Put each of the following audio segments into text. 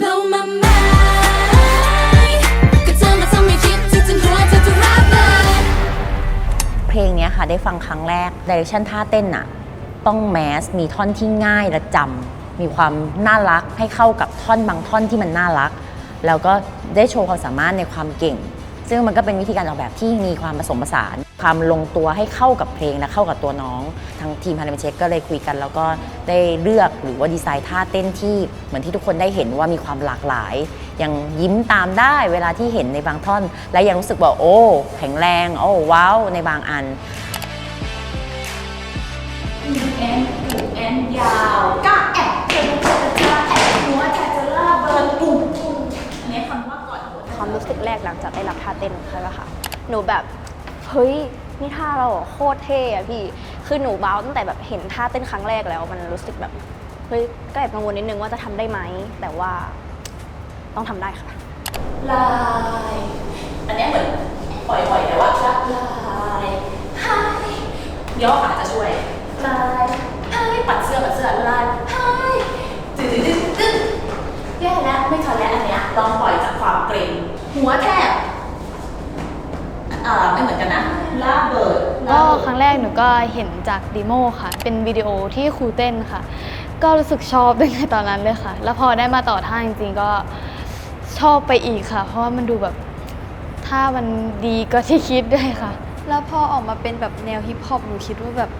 Blow my mind ก็เธอมาทำให้คิดที่จนหัวเธอจะรับเลยเพลงเนี้ยค่ะได้ฟังครั้งแรกดิเรกชันท่าเต้นอะต้องแมส มีท่อนที่ง่ายและจำมีความน่ารักให้เข้ากับท่อนบางท่อนที่มันน่ารัก แล้วก็ได้โชว์ความสามารถในความเก่ง ซึ่งมันก็เป็นวิธีการออกแบบที่มีความผสมผสาน ความลงตัวให้เข้ากับเพลงและเข้ากับตัวน้องทางทีมพาราเมเช็คก็เลยคุยกัน แล้วก็ได้เลือกหรือว่าดีไซน์ท่าเต้นที่เหมือนที่ทุกคนได้เห็นว่ามีความหลากหลาย ยังยิ้มตามได้เวลาที่เห็นในบางท่อน และยังรู้สึกว่าโอ้แข็งแรงโอ้ว้าวในบางอันแอนยาวก้า แรกหลังจากได้รับท่าเต้นใช่ไหมคะหนูแบบเฮ้ยนี่ท่าเราเหรอโคตรเท่อะพี่ คือหนูบ้าวตั้งแต่แบบเห็นท่าเต้นครั้งแรกแล้ว มันรู้สึกแบบเฮ้ยก็แอบกังวลนิดนึงว่าจะทำได้ไหม แต่ว่าต้องทำได้ค่ะ ลาย อันนี้เหมือนปล่อยๆแต่ว่าลายไฮย่อขาจะช่วย ลายไฮปัดเสื้อปัดเสื้อลายไฮตึ๊ดตึ๊ดตึ๊ดตึ๊ดแย่แล้วไม่ทันแล้วอันเนี้ยลองปล่อย หัวแทบอ่าไม่เหมือนกันนะลาเบิร์ดก็ครั้งแรกหนูก็เห็นจากดีโมค่ะ เป็นวิดีโอที่ครูเต้นค่ะ ก็รู้สึกชอบตั้งแต่ตอนนั้นเลยค่ะ แล้วพอได้มาต่อท่าจริงๆก็ชอบไปอีกค่ะ เพราะว่ามันดูแบบท่ามันดีก็ที่คิดด้วยค่ะ แล้วพอออกมาเป็นแบบแนวฮิปฮอปหนูคิดว่าแบบ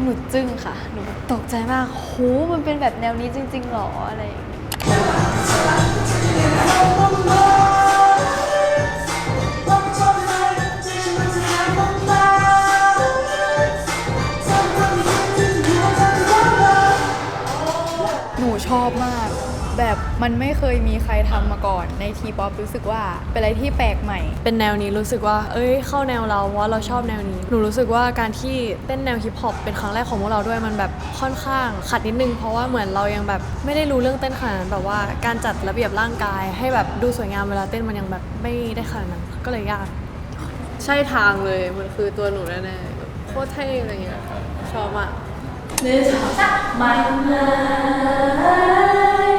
หนูจึ้งค่ะ หนูแบบตกใจมากโหมันเป็นแบบแนวนี้จริงๆหรออะไรอย่างเงี้ย ชอบมาก แบบมันไม่เคยมีใครทำมาก่อนในทีป๊อปรู้สึกว่าเป็นอะไรที่แปลกใหม่ เป็นแนวนี้รู้สึกว่า เอ้ย เข้าแนวเราเพราะว่าเราชอบแนวนี้ หนูรู้สึกว่าการที่เต้นแนวฮิปฮอปเป็นครั้งแรกของพวกเราด้วยมันแบบค่อนข้างขัดนิดนึงเพราะว่าเหมือนเรายังแบบไม่ได้รู้เรื่องเต้นขนาดนั้นแบบว่าการจัดระเบียบร่างกาย ให้แบบดูสวยงามเวลาเต้นมันยังแบบไม่ได้ขนาดนั้นก็เลยยากใช่ทางเลยมันคือตัวหนูแน่ๆแบบโคตรเท่อะไรเงี้ยชอบมาก หนึ่งสองสามไม่เลย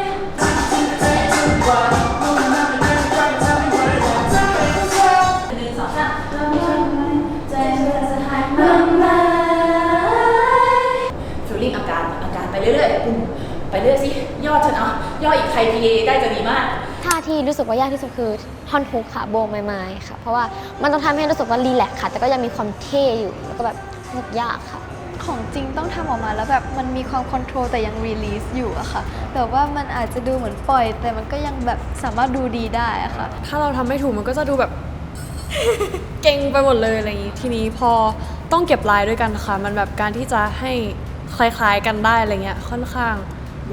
หนึ่งสองสามใจมันจะหายมันไหมฟีลลิ่งอาการอาการไปเรื่อยๆปุ่มไปเรื่อยสิย่อฉันเอาย่ออีกใคร PA ได้จะดีมากท่าที่รู้สึกว่ายากที่สุดคือท่อนฮุกค่ะโบว์ไม้ๆค่ะ เพราะว่ามันต้องทำให้รู้สึกว่ารีแลกซ์ค่ะ แต่ก็ยังมีความเท่อยู่แล้วก็แบบรู้สึกยากค่ะ ของจริงต้องทำออกมาแล้วแบบมันมีความคอนโทรลแต่ยังรีลีสอยู่อะค่ะแบบว่ามันอาจจะดูเหมือนปล่อย แต่มันก็ยังแบบสามารถดูดีได้อะค่ะ ถ้าเราทำไม่ถูกมันก็จะดูแบบเก่งไปหมดเลยอะไรอย่างนี้ ทีนี้พอต้องเก็บลายด้วยกันนะคะมันแบบการที่จะให้คล้ายๆกันได้อะไรเงี้ยค่อนข้าง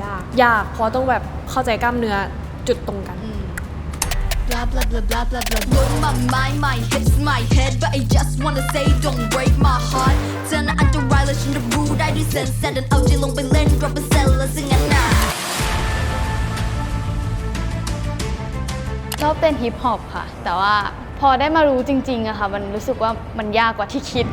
ยากยากเพราะต้องแบบเข้าใจกล้ามเนื้อจุดตรงกัน Blah blah blah blah blah blah Blow my mind, my hips, my head But I just wanna say don't break my heart เธอน่ะอันตรายและฉันรับรู้ได้ด้วยเซนส์แต่ดันเอาใจลงไปเล่น drop a cell และซึ่งงั้นน่ะชอบเต้นฮิปฮอปค่ะ แต่ว่าพอได้มารู้จริงๆอะค่ะ มันรู้สึกว่ามันยากกว่าที่คิด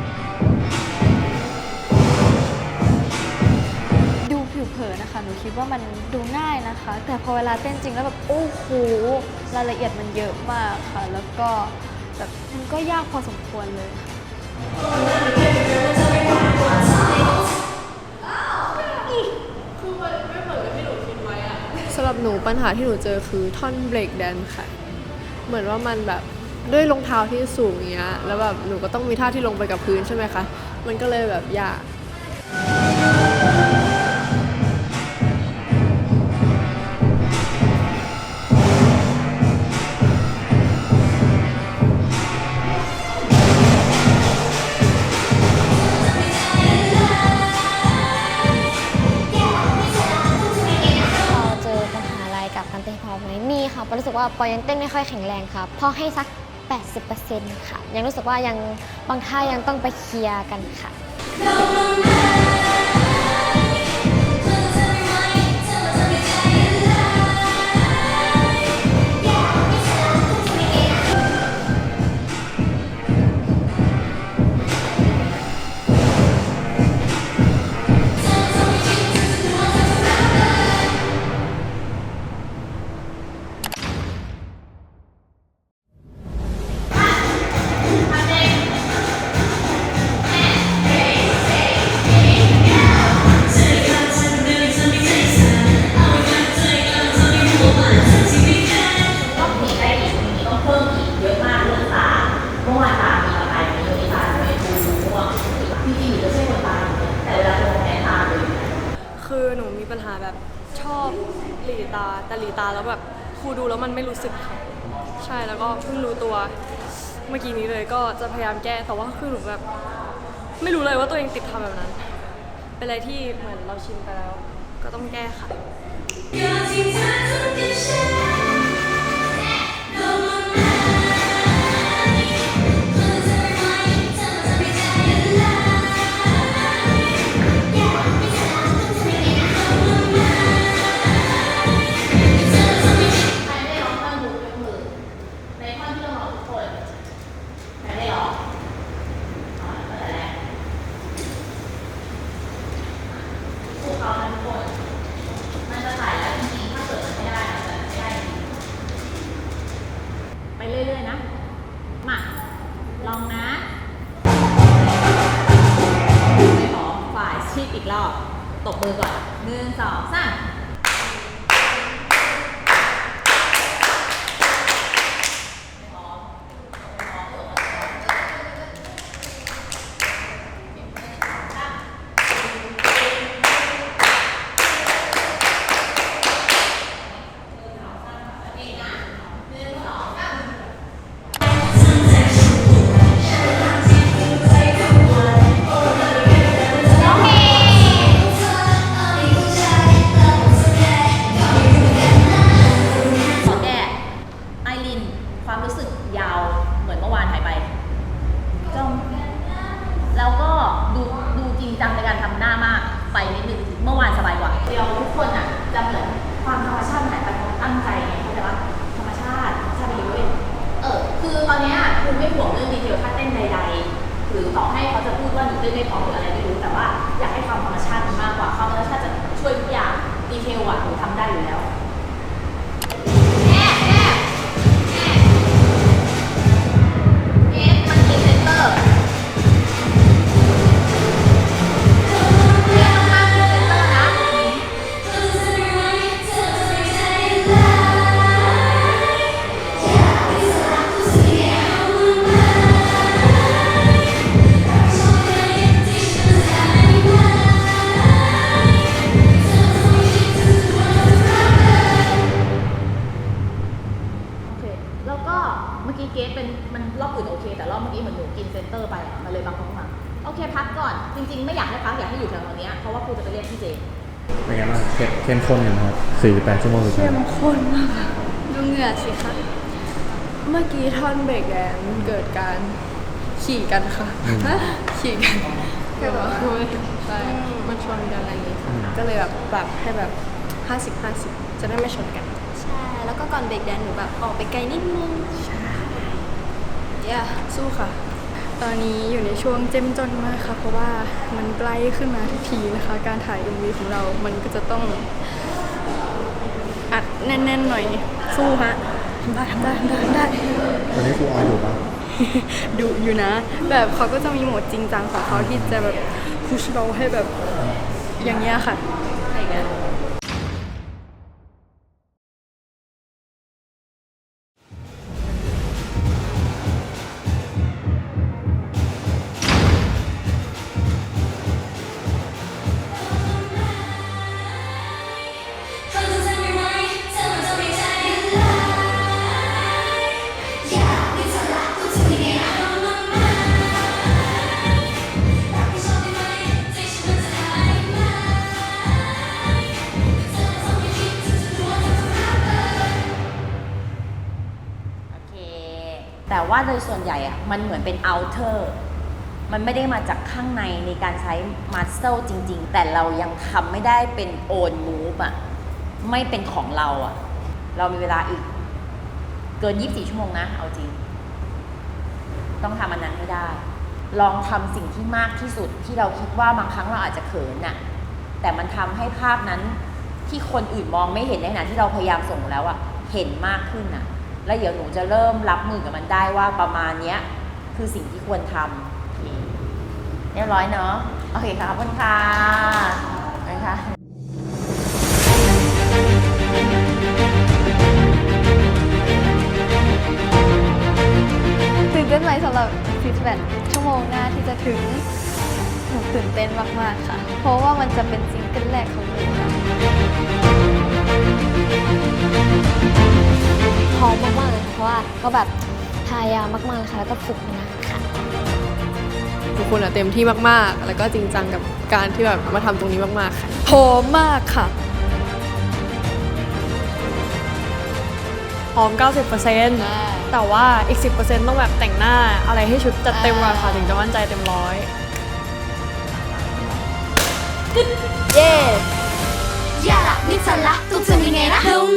ผิวเผินนะคะ หนูคิดว่ามันดูง่ายนะคะ แต่พอเวลาเต้นจริงแล้วแบบโอ้โหรายละเอียดมันเยอะมากค่ะ แล้วก็แบบมันก็ยากพอสมควรเลยค่ะสำหรับหนูปัญหาที่หนูเจอคือท่อนเบรกแดนค่ะ เหมือนว่ามันแบบด้วยรองเท้าที่สูงเงี้ย แล้วแบบหนูก็ต้องมีท่าที่ลงไปกับพื้นใช่ไหมคะ มันก็เลยแบบยาก ปอยยังเต้นไม่ค่อยแข็งแรงค่ะพอให้สัก 80%ค่ะ ยังรู้สึกว่ายังบางท่ายังต้องไปเคลียร์กันค่ะ ครูดูแล้วมันไม่รู้สึกค่ะใช่แล้วก็เพิ่งรู้ตัวเมื่อกี้นี้เลยก็จะพยายามแก้แต่ว่าคือหนูแบบ ไม่รู้เลยว่าตัวเองติดทำแบบนั้น เป็นอะไรที่เหมือนเราชินไปแล้ว ก็ต้องแก้ค่ะ องนะไม่ขอฝ่ายชีพอีกรอบ ตบมือก่อนหนึ่งสองสาม วานหายไปจ้องแล้วก็ดูดูจริงจังในการทำหน้ามากไปนิดนึงเมื่อวานสบายกว่า เดี๋ยวทุกคนอะจะเหมือนความธรรมชาติหายไปของตั้งใจไงเข้าใจปะธรรมชาติธรรมชาติไปเลยเออคือตอนเนี้ยคือไม่ห่วงเรื่องดีเทลท่าเต้นใดๆหรือต่อให้เขาจะพูดว่าหนูเต้นไม่พอหรืออะไรไม่รู้แต่ว่า โอเคพักก่อน จริง ๆ ไม่อยากให้พักอยากให้อยู่แถวๆเนี้ยเพราะว่าครูจะไปเรียกพี่เจเป็นไงบ้างเข้มเข้มข้นกันนะครับ48ชั่วโมงสุดท้ายเข้มข้นมากค่ะดูเหงื่อสิคะ เมื่อกี้ท่อนเบรกแดนซ์เกิดการขี่กันค่ะขี่กันคือแบบใช่มันชนกันอะไรอย่างงี้ค่ะก็เลยแบบปรับให้แบบ 50 50 จะได้ไม่ชนกันใช่ แล้วก็ก่อนเบรกแดนซ์หนูแบบออกไปไกลนิดนึงย่าสู้ค่ะ ตอนนี้อยู่ในช่วงเจ้มจนมากค่ะ เพราะว่ามันใกล้ขึ้นมาทุกทีนะคะ การถ่าย MV ของเรา มันก็จะต้องอัดแน่นๆหน่อย สู้ฮะได้ได้ได้ได้วันนี้ครูออยอยู่ปะดูอยู่นะ แบบเขาก็จะมีโหมดจริงจังของเขาที่จะแบบพุชเราให้แบบอย่างเงี้ยค่ะ แต่ว่าโดยส่วนใหญ่อะมันเหมือนเป็น outer มันไม่ได้มาจากข้างในในการใช้ muscle จริง ๆ แต่เรายังทำไม่ได้เป็น own move อะไม่เป็นของเราอะเรามีเวลาอีก เกิน 24 ชั่วโมงนะ เอาจริง ต้องทำอันนั้นให้ได้ ลองทำสิ่งที่มากที่สุดที่เราคิดว่าบางครั้งเราอาจจะเขินน่ะ แต่มันทำให้ภาพนั้นที่คนอื่นมองไม่เห็นในขณะที่เราพยายามส่งแล้วอะเห็นมากขึ้นน่ะ แล้วเดี๋ยวหนูจะเริ่มรับมือกับมันได้ว่าประมาณเนี้ยคือสิ่งที่ควรทำเรียบร้อยเนาะโอเคค่ะขอบคุณค่ะขอบคุณค่ะตื่นเต้นไหมสำหรับ48ชั่วโมงหน้าที่จะถึงหนูตื่นเต้นมาก ๆ ค่ะ เพราะว่ามันจะเป็นซิงเกิลแรกของหนูค่ะ ร้อมมากๆเลยค่ะเพราะว่าก็แบบพยายามมากๆเลยค่ะแล้วก็ฝึกมานานค่ะ ทุกคนอะเต็มที่มากๆ แล้วก็จริงจังกับการที่แบบมาทำตรงนี้มากๆค่ะพร้อมมากค่ะ พร้อม 90%แต่ว่าอีก 10%ต้องแบบแต่งหน้าอะไรให้ชุดจัดเต็มก่อนค่ะ ถึงจะมั่นใจเต็มร้อยอย่าละนี่เธอละต้องทำยังไงนะ Don't